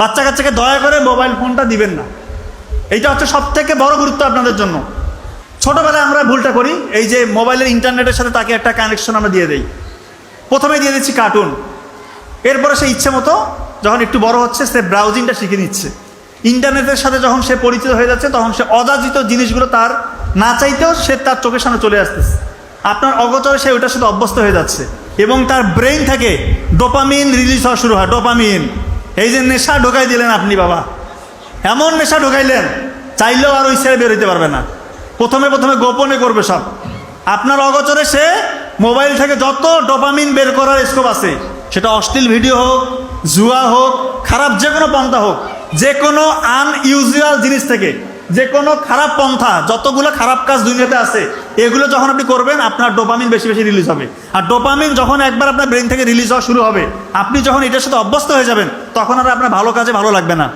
বাচ্চা কাচ্চাকে দয়া করে মোবাইল ফোনটা দিবেন না। এইটা হচ্ছে সব থেকে বড় গুরুত্ব আপনাদের জন্য। ছোটবেলায় আমরা ভুলটা করি, এই যে মোবাইলের ইন্টারনেটের সাথে তাকে একটা কানেকশন আমরা দিয়ে দেই। প্রথমে দিয়ে দিচ্ছি কার্টুন এরপরে সে ইচ্ছে মতো যখন একটু বড় হচ্ছে, সে ব্রাউজিংটা শিখে নিচ্ছে। ইন্টারনেটের সাথে যখন সে পরিচিত হয়ে যাচ্ছে, তখন সে অযাচিত জিনিসগুলো তার না চাইতেও সে তার চোখের সামনে চলে আসতেছে। আপনার অগোচরে সে ওইটার সাথে অভ্যস্ত হয়ে যাচ্ছে। এবং তার ব্রেইন থেকে ডোপামিন রিলিজ হওয়া শুরু হয় ডোপামিন এই যে নেশা ঢোকাই দিলেন আপনি, বাবা। এমন নেশা ঢোকাইলেন, চাইলেও আর ওই ছেড়ে বেরোতে পারবে না। প্রথমে প্রথমে গোপনে করবে সব। আপনার অগোচরে সে মোবাইল থেকে যত ডোপামিন বের করার স্কোপ আছে, সেটা অশ্লীল ভিডিও হোক, জুয়া হোক, খারাপ যে কোনো পন্থা হোক, যে কোনো আনইউজুয়াল জিনিস থেকে, যে কোনো খারাপ পন্থা, যতগুলো খারাপ কাজ দুনিয়াতে আছে এগুলো যখন আপনি করবেন, আপনার ডোপামিন বেশি বেশি রিলিজ হবে। আর ডোপামিন যখন একবার আপনার ব্রেন থেকে রিলিজ হওয়া শুরু হবে, আপনি যখন এটার সাথে অভ্যস্ত হয়ে যাবেন, তখন আর আপনার ভালো কাজে ভালো লাগবে না।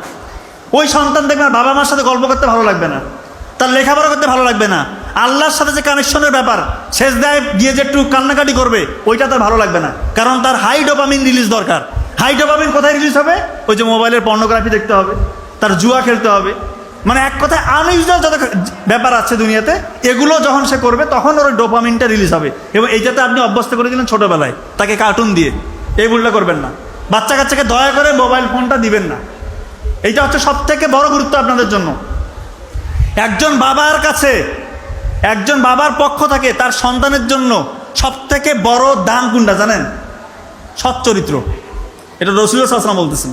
ওই সন্তান দেখবেন আর বাবা মার সাথে গল্প করতে ভালো লাগবে না। তার লেখাপড়া করতে ভালো লাগবে না। আল্লাহর সাথে যে কানেকশনের ব্যাপার, শেষ দেয় গিয়ে যে একটু কান্নাকাটি করবে, ওইটা তার ভালো লাগবে না। কারণ তার হাই ডোপামিন রিলিজ দরকার। হাই ডোপামিন কোথায় রিলিজ হবে? ওই যে মোবাইলের পর্নোগ্রাফি দেখতে হবে, তার জুয়া খেলতে হবে। মানে এক কথায় আনইউজুয়াল যত ব্যাপার আছে দুনিয়াতে, এগুলো যখন সে করবে, তখন ওর ডোপামিনটা রিলিজ হবে। এবং এইটাতে আপনি অভ্যস্ত করে দিলেন ছোটোবেলায়, তাকে কার্টুন দিয়ে। এই ভুলটা করবেন না। বাচ্চা কাচ্চাকে দয়া করে মোবাইল ফোনটা দিবেন না। এইটা হচ্ছে সব থেকে বড় গুরুত্ব আপনাদের জন্য। একজন বাবার কাছে, একজন বাবার পক্ষ থাকে, তার সন্তানের জন্য সব থেকে বড় দাম কোনটা জানেন? সৎ চরিত্র। এটা রসুল আসলাম বলতেছেন।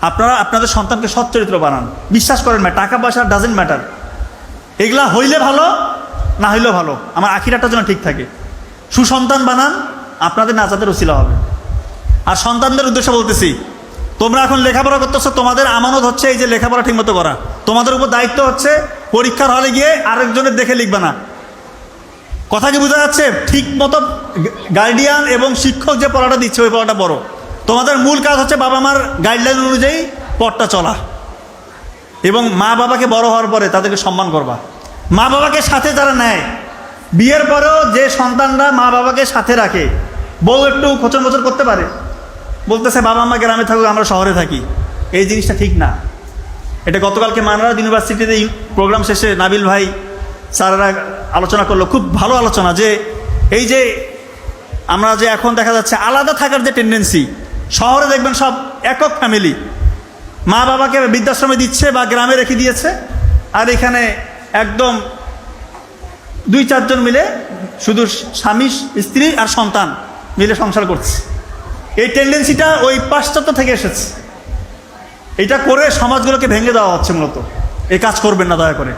আপনারা, আপনাদের সন্তানকে সৎ চরিত্র বানান। বিশ্বাস করেন টাকা পয়সা ডাজেন্ট ম্যাটার এগুলা হইলে ভালো, না হইলেও ভালো। আমার আখিরাটার জন্য ঠিক থাকে। সুসন্তান বানান, আপনাদের নাচাতের উচিলা হবে। আর সন্তানদের উদ্দেশ্যে বলতেছি, তোমরা এখন লেখাপড়া করতেছো, তোমাদের আমানত হচ্ছে এই যে লেখাপড়া ঠিকমতো করা। তোমাদের উপর দায়িত্ব হচ্ছে পরীক্ষার হলে গিয়ে আরেকজনের দেখে লিখবে না। কথা কি বোঝা যাচ্ছে? ঠিক মতো গার্ডিয়ান এবং শিক্ষক যে পড়াটা দিচ্ছে, ওই পড়াটা বড় তোমাদের মূল কাজ হচ্ছে বাবা মার গাইডলাইন অনুযায়ী পথটা চলা। এবং মা বাবাকে বড় হওয়ার পরে তাদেরকে সম্মান করবা। মা বাবাকে সাথে যারা নেয়, বিয়ের পরেও যে সন্তানরা মা বাবাকে সাথে রাখে বউ একটু খোঁচর মোচর করতে পারে। বলতেছে, বাবা মা গ্রামে থাকুক, আমরা শহরে থাকি। এই জিনিসটা ঠিক না। এটা গতকালকে মানরাজ ইউনিভার্সিটিতে প্রোগ্রাম শেষে নাবিল ভাই স্যারেরা আলোচনা করল। খুব ভালো আলোচনা যে, এই যে আমরা যে এখন দেখা যাচ্ছে আলাদা থাকার যে টেন্ডেন্সি শহরে দেখবেন সব একক ফ্যামিলি মা বাবাকে বৃদ্ধাশ্রমে দিচ্ছে বা গ্রামে রেখে দিয়েছে, আর এখানে একদম দুই চারজন মিলে শুধু স্বামী, স্ত্রী আর সন্তান মিলে সংসার করছে। এই টেন্ডেন্সিটা ওই পাশ্চাত্য থেকে এসেছে। এটা করে সমাজগুলোকে ভেঙে দেওয়া হচ্ছে মূলত। এই কাজ করবেন না, দয়া করে।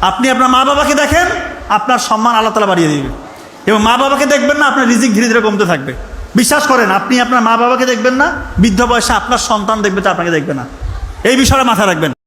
আপনি আপনার মা বাবাকে দেখেন, আপনার সম্মান আল্লাহ তালা বাড়িয়ে দিবে। এবং মা বাবাকে দেখবেন না, আপনার রিজিক ধীরে ধীরে কমতে থাকবে। বিশ্বাস করেন, আপনি আপনার মা বাবাকে দেখবেন না, বৃদ্ধ বয়সে আপনার সন্তান দেখবে, তো আপনাকে দেখবে না। এই বিষয়টা মাথায় রাখবেন।